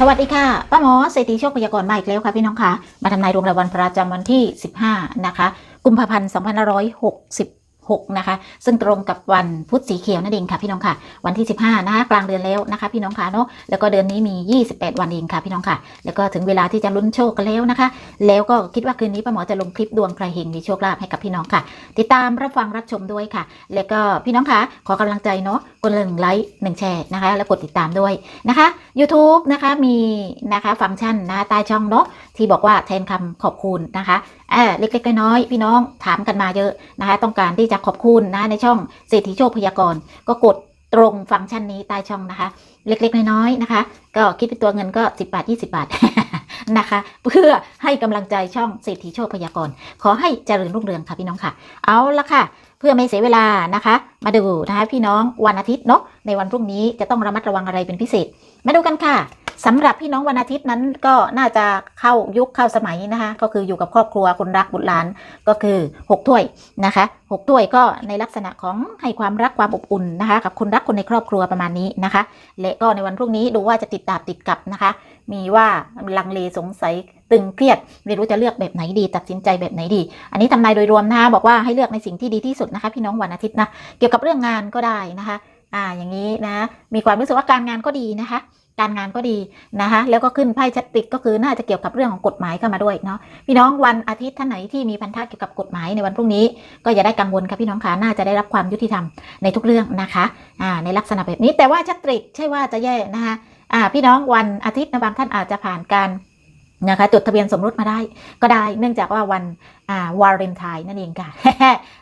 สวัสดีค่ะ ป้าหมอเศรษฐีโชคพยากรณ์มาอีกแล้วค่ะพี่น้องคะมาทำนายดวงรายวันประจำวันที่ 15 นะคะ กุมภาพันธ์ 6นะคะ ซึ่งตรงกับวันพุธสีเขียวนั่นเองค่ะพี่น้องค่ะ วันที่ 15นะคะกลางเดือนแล้วนะคะ พี่น้องค่ะเนาะแล้วก็เดือนนี้มี 28 วันเองค่ะพี่น้องค่ะ แล้วก็ถึงเวลาที่จะลุ้นโชคกันแล้วนะคะ แล้วก็คิดว่าคืนนี้ป้าหมอจะลงคลิปดวงใครเฮงมีโชคลาภให้กับพี่น้องค่ะ ติดตามรับฟังรับชมด้วยค่ะ แล้วก็พี่น้องค่ะขอกำลังใจเนาะกดหนึ่งไลค์หนึ่งแชร์นะคะ แล้วกดติดตามด้วยนะคะ YouTube นะคะมีนะคะฟังก์ชันนะคะใต้ช่องเนาะที่บอกว่าแทนคำขอบคุณนะคะ เล็กๆน้อยๆพี่น้องถามกันมาเยอะนะคะ ต้องการที่จะขอบคุณนะในช่องเศรษฐีโชคพยากรณ์ก็กดตรงฟังก์ชันนี้ใต้ช่องนะคะ เล็กๆ น้อยๆนะคะ ก็คิดเป็นตัวเงินก็ 10 บาท 20 บาทนะคะ เพื่อให้กำลังใจช่องเศรษฐีโชคพยากรณ์ขอให้เจริญรุ่งเรืองค่ะพี่น้องค่ะ เอาละค่ะ เพื่อไม่เสียเวลานะคะ มาดูนะคะพี่น้องวันอาทิตย์เนาะในวันพรุ่งนี้จะต้องระมัดระวังอะไรเป็นพิเศษ มาดูกันค่ะ สำหรับพี่น้องวันอาทิตย์นั้นก็น่าจะเข้ายุคเข้าสมัยนะคะ ก็คืออยู่กับครอบครัวคนรักบุตรหลานก็คือ 6 ถ้วยนะคะ6ถ้วยก็ในลักษณะของให้ความรักความอบอุ่นนะคะ กับคนรักคนในครอบครัวประมาณนี้นะคะ และก็ในวันพรุ่งนี้ดูว่าจะติดดาบติดกับนะคะ มีว่าลังเลสงสัยตึงเครียดไม่รู้จะเลือกแบบไหนดี ตัดสินใจแบบไหนดี อันนี้ทำนายโดยรวมนะคะบอกว่าให้เลือกในสิ่งที่ดีที่สุดนะคะ พี่น้องวันอาทิตย์นะเกี่ยวกับเรื่องงานก็ได้นะคะอ่าอย่างนี้นะมีความรู้สึกว่าการงานก็ดีนะคะ การงานก็ดีนะคะแล้วก็ขึ้นไพ่ชัดติกก็คือน่าจะเกี่ยวกับเรื่องของกฎหมายเข้ามาด้วยเนาะพี่น้องวันอาทิตย์ท่านไหนที่มีพันธะเกี่ยวกับกฎหมายในวันพรุ่งนี้ ก็อย่าได้กังวลค่ะพี่น้องคะน่าจะได้รับความยุติธรรมในทุกเรื่องนะคะอ่าในลักษณะแบบนี้แต่ว่าชัดติกใช่ว่าจะแย่นะคะอ่าพี่น้องวันอาทิตย์นะบางท่านอาจจะผ่านการ นะคะจดทะเบียนสมรสมาได้ก็ได้เนื่องจากว่าวันวาเลนไทน์นั่นเองค่ะ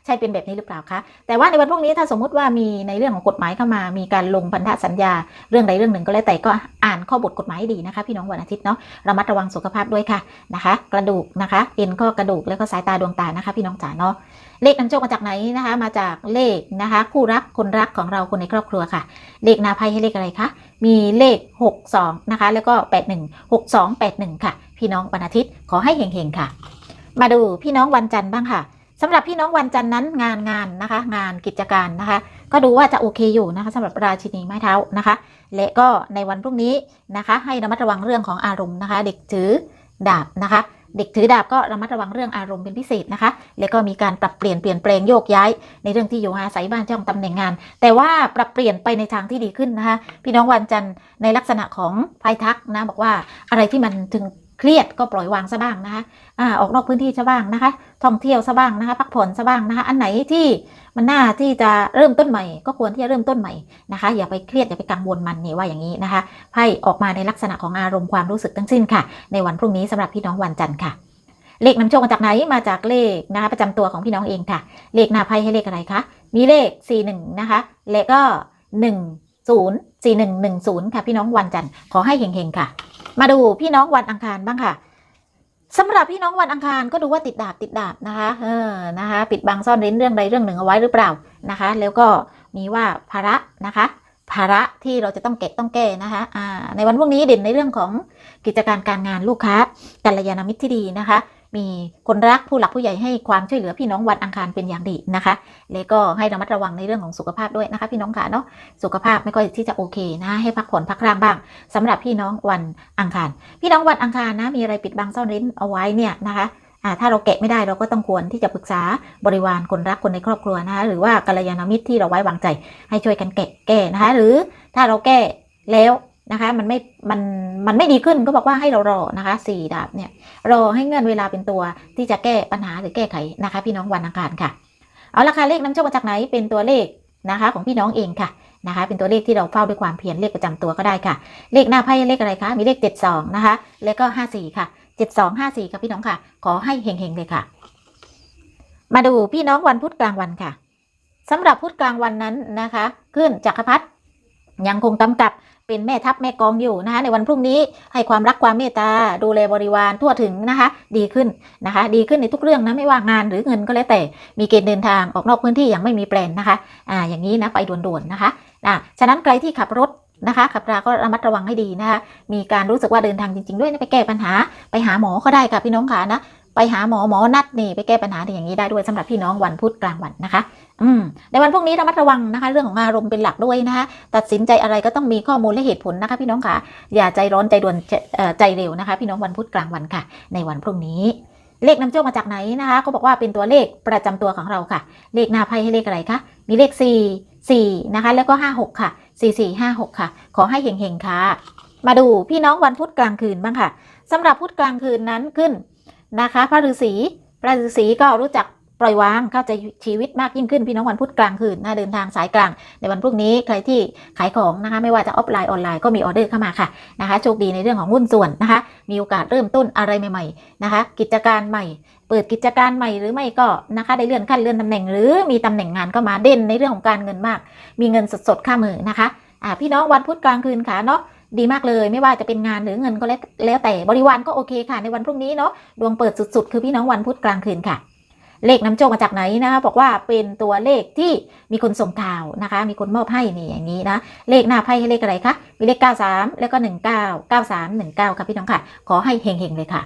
ใช่เป็นแบบนี้หรือเปล่าคะแต่ว่าในวันพรุ่งนี้ถ้าสมมุติว่ามีในเรื่องของกฎหมายเข้ามา มีการลงพันธสัญญาเรื่องใดเรื่องหนึ่งก็แล้วแต่ก็อ่านข้อบทกฎหมายให้ดีนะคะ พี่น้องวันอาทิตย์เนาะระมัดระวังสุขภาพด้วยค่ะนะคะ กระดูกนะคะเอ็นข้อกระดูกแล้วก็สายตาดวงตานะคะ พี่น้องจ๋าเนาะเลขนำโชคมาจากไหนนะคะ มาจากเลขนะคะ คู่รักคนรักของเราคนในครอบครัวค่ะ เลขนาไพ่ให้เลขอะไรคะ มีเลข 62 นะคะ แล้วก็ 81 62 81 ค่ะ พี่น้องวันอาทิตย์ขอให้เฮงๆค่ะ มาดูพี่น้องวันจันทร์บ้างค่ะสำหรับพี่น้องวันจันทร์นั้นงานงานนะคะ งานกิจการนะคะ ก็ดูว่าจะโอเคอยู่นะคะสำหรับราชินีไม้เท้านะคะ และก็ในวันพรุ่งนี้นะคะ ให้ระมัดระวังเรื่องของอารมณ์นะคะ เด็กถือดาบนะคะ เด็กถือดาบก็ระมัดระวังเรื่องอารมณ์เป็นพิเศษนะคะ แล้วก็มีการปรับเปลี่ยนเปลี่ยนแปลงโยกย้าย ในเรื่องที่อยู่อาศัยบ้านช่องตำแหน่งงาน แต่ว่าปรับเปลี่ยนไปในทางที่ดีขึ้นนะคะ พี่น้องวันจันทร์ในลักษณะของไพ่ทักนะบอกว่าอะไรที่มันถึง เครียดก็ปล่อยวางซะบ้างนะคะอ่าออกนอกพื้นที่ซะบ้างนะคะ ท่องเที่ยวซะบ้างนะคะ พักผ่อนซะบ้างนะคะ อันไหนที่มันน่าที่จะเริ่มต้นใหม่ ก็ควรที่จะเริ่มต้นใหม่นะคะ อย่าไปเครียดอย่าไปกังวลมันนี่ว่าอย่างนี้นะคะไพ่ออกมาในลักษณะของอารมณ์ความรู้สึกทั้งสิ้นค่ะ ในวันพรุ่งนี้สำหรับพี่น้องวันจันทร์ค่ะ เลขนำโชคมาจากไหนมาจากเลขนะคะประจำตัวของพี่น้องเองค่ะ เลขหน้าไพ่ให้เลขอะไรคะมีเลข 41 นะคะและก็10 4110 ค่ะ พี่น้องวันจันทร์ขอให้เฮงๆค่ะ มาดูพี่น้องวันอังคารบ้างค่ะสำหรับพี่น้องวันอังคารก็ดูว่าติดดาบติดดาบนะคะ เออนะคะ ปิดบังซ่อนเร้นเรื่องใดเรื่องหนึ่งเอาไว้หรือเปล่านะคะ แล้วก็มีว่าภาระนะคะภาระที่เราจะต้องเก็บต้องแก้นะคะอ่าในวันพรุ่งนี้เด่นในเรื่องของกิจการการงานลูกค้ากัลยาณมิตรที่ดีนะคะ มีคนรักผู้หลักผู้ใหญ่ให้ความช่วยเหลือพี่น้องวันอังคารเป็นอย่างดีนะคะ แล้วก็ให้ระมัดระวังในเรื่องของสุขภาพด้วยนะคะ พี่น้องค่ะเนาะสุขภาพไม่ค่อยที่จะโอเคนะ ให้พักผ่อนพักร่างบ้างสำหรับพี่น้องวันอังคาร พี่น้องวันอังคารนะมีอะไรปิดบังซ่อนเร้นเอาไว้เนี่ยนะคะถ้าเราแกะไม่ได้เราก็ต้องควรที่จะปรึกษาบริวารคนรักคนในครอบครัวนะคะหรือว่ากัลยาณมิตรที่เราไว้วางใจให้ช่วยกันแกะแก้นะคะหรือถ้าเราแก้แล้ว นะคะมันไม่มันมันไม่ดีขึ้นก็บอกว่าให้เรารอนะคะสี่ดาบเนี่ยรอให้เงื่อนเวลาเป็นตัวที่จะแก้ปัญหาหรือแก้ไขนะคะ พี่น้องวันอังคารค่ะ เอาราคาเลขน้ำโชคมาจากไหนเป็นตัวเลขนะคะ ของพี่น้องเองค่ะนะคะ เป็นตัวเลขที่เราเฝ้าด้วยความเพียรเลขประจำตัวก็ได้ค่ะ เลขหน้าไพ่เลขอะไรคะมีเลข 72 นะคะ แล้วก็ 54 ค่ะ 72 54ค่ะพี่น้องค่ะ ขอให้เฮงๆเลยค่ะ มาดูพี่น้องวันพุธกลางวันค่ะสำหรับพุธกลางวันนั้นนะคะ ขึ้นจักรพรรดิ ยังคงกำกับเป็นแม่ทัพแม่กองอยู่นะคะในวันพรุ่งนี้ให้ความรักความเมตตาดูแลบริวารทั่วถึงนะคะ ดีขึ้นนะคะ ดีขึ้นในทุกเรื่องนะไม่ว่างานหรือเงินก็แล้วแต่มีเกณฑ์เดินทางออกนอกพื้นที่อย่างไม่มีแปลนนะคะอ่าอย่างนี้นะไปด่วนๆนะคะอ่าฉะนั้นใครที่ขับรถนะคะขับราก็ระมัดระวังให้ดีนะคะ มีการรู้สึกว่าเดินทางจริง ๆ ด้วยนะไปแก้ปัญหา ไปหาหมอก็ได้ค่ะพี่น้องค่ะนะไปหาหมอหมอนัดนี่ไปแก้ปัญหาอย่างนี้ได้ด้วยสำหรับพี่น้องวันพุธกลางวันนะคะ อืมในวันพรุ่งนี้ระมัดระวังนะคะ เรื่องของอารมณ์เป็นหลักด้วยนะคะ ตัดสินใจอะไรก็ต้องมีข้อมูลและเหตุผลนะคะ พี่น้องค่ะ อย่าใจร้อนใจด่วนใจเอ่อใจเร็วนะคะ พี่น้องวันพุธกลางวันค่ะ ในวันพรุ่งนี้ เลขนำโชคมาจากไหนนะคะก็บอกว่าเป็นตัวเลขประจำตัวของเราค่ะ เลขหน้าไพ่ให้เลขอะไรคะมีเลข4 4นะคะ แล้วก็ 56 ค่ะ 4 4 5 6 ค่ะ ขอให้เฮงๆค่ะ มาดูพี่น้องวันพุธกลางคืนบ้างค่ะสำหรับพุธกลางคืนนั้นขึ้นนะคะ พระฤาษีพระฤาษีก็รู้จัก ปล่อยวางเข้าใจชีวิตมากยิ่งขึ้นพี่น้องวันพุธกลางคืนนะเดินทางสายกลาง ในวันพรุ่งนี้ใครที่ขายของนะคะไม่ว่าจะออฟไลน์ออนไลน์ก็มีออเดอร์เข้ามาค่ะนะคะโชคดีในเรื่องของหุ้นส่วนนะคะ มีโอกาสเริ่มต้นอะไรใหม่ๆนะคะ กิจการใหม่ เปิดกิจการใหม่หรือไม่ก็นะคะได้เลื่อนขั้นเลื่อนตำแหน่ง หรือมีตำแหน่งงานก็มาเด่นในเรื่องของการเงินมาก มีเงินสดๆข้ามือนะคะอ่าพี่น้องวันพุธกลางคืนค่ะเนาะดีมากเลยไม่ว่าจะเป็นงานหรือเงินก็แล้วแล้วแต่บริวารก็โอเคค่ะในวันพรุ่งนี้เนาะดวงเปิดสุดๆ คือพี่น้องวันพุธกลางคืนค่ะ เลขนำโชคมาจากไหนนะคะบอกว่าเป็นตัวเลขที่มีคนส่งข่าวนะคะ มีคนมอบให้นี่อย่างนี้นะ เลขหน้าไพ่ให้เลขอะไรคะมีเลข 93 แล้วก็ 19 93 19ค่ะพี่น้องค่ะ ขอให้เฮงๆเลยค่ะ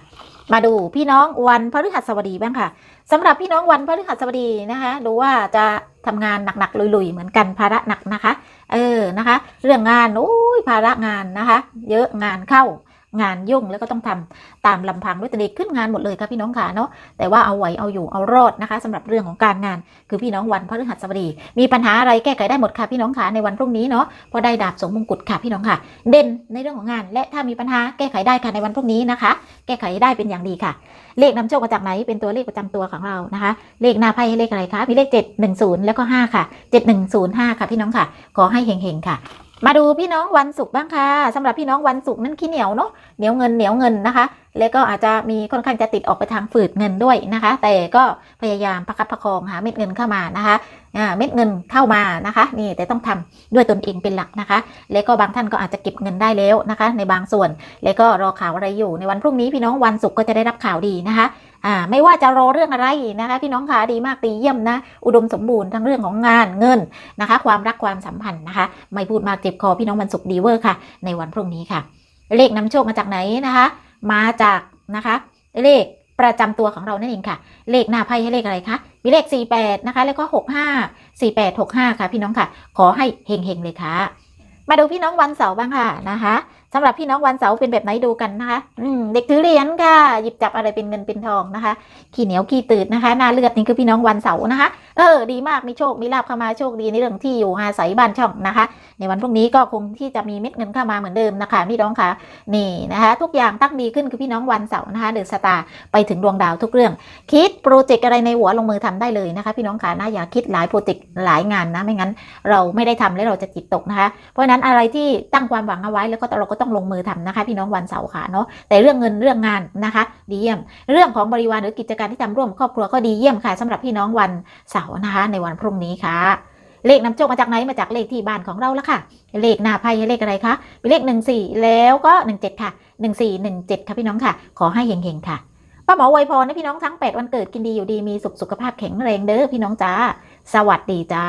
มาดูพี่น้องวันพฤหัสบดีบ้างค่ะสำหรับพี่น้องวันพฤหัสบดีนะคะดูว่าจะทำงานหนักๆลุยๆเหมือนกันภาระหนักนะคะ เออนะคะ เรื่องงานโอ้ยภาระงานนะคะ เยอะงานเข้า งานยุ่งแล้วก็ต้องทำตามลำพังด้วยตัวเองขึ้นงานหมดเลยค่ะพี่น้องค่ะเนาะแต่ว่าเอาไหวเอาอยู่เอารอดนะคะสำหรับเรื่องของการงาน คือพี่น้องวันพฤหัสบดี มีปัญหาอะไรแก้ไขได้หมดค่ะพี่น้องค่ะในวันพรุ่งนี้เนาะเพราะได้ดาบสมมงกุฎค่ะพี่น้องค่ะ เด่นในเรื่องของงาน และถ้ามีปัญหาแก้ไขได้ค่ะในวันพรุ่งนี้นะคะ แก้ไขได้เป็นอย่างดีค่ะ เลขนำโชคมาจากไหนเป็นตัวเลขประจำตัวของเรานะคะ เลขหน้าไพ่ให้เลขอะไรคะมีเลข710 แล้วก็5ค่ะ 7105 ค่ะพี่น้องค่ะ ขอให้เฮงๆค่ะ มาดูพี่น้องวันศุกร์บ้างค่ะสำหรับพี่น้องวันศุกร์นั้นขี้เหนียวเนาะเหนียวเงินเหนียวเงินนะคะ แล้วก็อาจจะมีค่อนข้างจะติดออกไปทางฝืดเงินด้วยนะคะ แต่ก็พยายามประคับประคองหาเม็ดเงินเข้ามานะคะเม็ดเงินเข้ามานะคะนี่แต่ต้องทำด้วยตนเองเป็นหลักนะคะ แล้วก็บางท่านก็อาจจะเก็บเงินได้แล้วนะคะ ในบางส่วน แล้วก็รอข่าวอะไรอยู่ในวันพรุ่งนี้พี่น้องวันศุกร์ก็จะได้รับข่าวดีนะคะ อ่าไม่ว่าจะรอเรื่องอะไรนะคะพี่น้องค่ะดีมากดีเยี่ยมนะ อุดมสมบูรณ์ทั้งเรื่องของงานเงินนะคะ ความรักความสัมพันธ์นะคะ ไม่พูดมากเจ็บคอพี่น้องวันศุกร์ดีเวอร์ค่ะ ในวันพรุ่งนี้ค่ะ เลขนำโชคมาจากไหนนะคะ มาจากนะคะ เลขประจำตัวของเรานั่นเองค่ะ เลขหน้าไพ่ให้เลขอะไรคะ มีเลข 48 นะคะ แล้วก็ 65 48 65 ค่ะ พี่น้องค่ะ ขอให้เฮงๆเลยค่ะ มาดูพี่น้องวันเสาร์บ้างค่ะนะคะ สำหรับพี่น้องวันเสาร์เป็นแบบไหนดูกันนะคะเด็กถือเหรียญค่ะ หยิบจับอะไรเป็นเงินเป็นทองนะคะ ขี้เหนียวขี้ตืดนะคะหน้าเลือดนี่คือพี่น้องวันเสาร์นะคะ เออ ดีมากมีโชคมีลาบเข้ามาโชคดีในเรื่องที่อยู่อาศัยบ้านช่องนะคะ ในวันพรุ่งนี้ก็คงที่จะมีเม็ดเงินเข้ามาเหมือนเดิมนะคะ พี่น้องค่ะนี่นะคะ ทุกอย่างตั้งดีขึ้นคือพี่น้องวันเสาร์นะคะเดือดสตาร์ไปถึงดวงดาวทุกเรื่อง คิดโปรเจกต์อะไรในหัวลงมือทำได้เลยนะคะ พี่น้องค่ะนะอย่าคิดหลายโปรเจกต์หลายงานนะไม่งั้น เราไม่ได้ทำแล้วเราจะจิตตกนะคะ เพราะฉะนั้นอะไรที่ตั้งความหวังเอาไว้แล้วก็เราก็ต้องลงมือทำนะคะ พี่น้องวันเสาร์ค่ะเนาะแต่เรื่องเงินเรื่องงานนะคะ ดีเยี่ยม เรื่องของบริวารหรือกิจการที่ทำร่วมครอบครัวก็ดีเยี่ยมค่ะสำหรับพี่น้องวันเสาร์นะคะ ในวันพรุ่งนี้ค่ะ เลขนำโชคมาจากไหนมาจากเลขที่บ้านของเราละค่ะ เลขหน้าไพ่เลขอะไรคะเป็นเลข14แล้วก็17ค่ะ1417ค่ะพี่น้องค่ะ ขอให้เฮงๆค่ะป้าหมอไวยพรให้พี่น้องทั้ง8วันเกิดกินดีอยู่ดีมีสุขสุขภาพแข็งแรงเด้อพี่น้องจ้าสวัสดีจ้า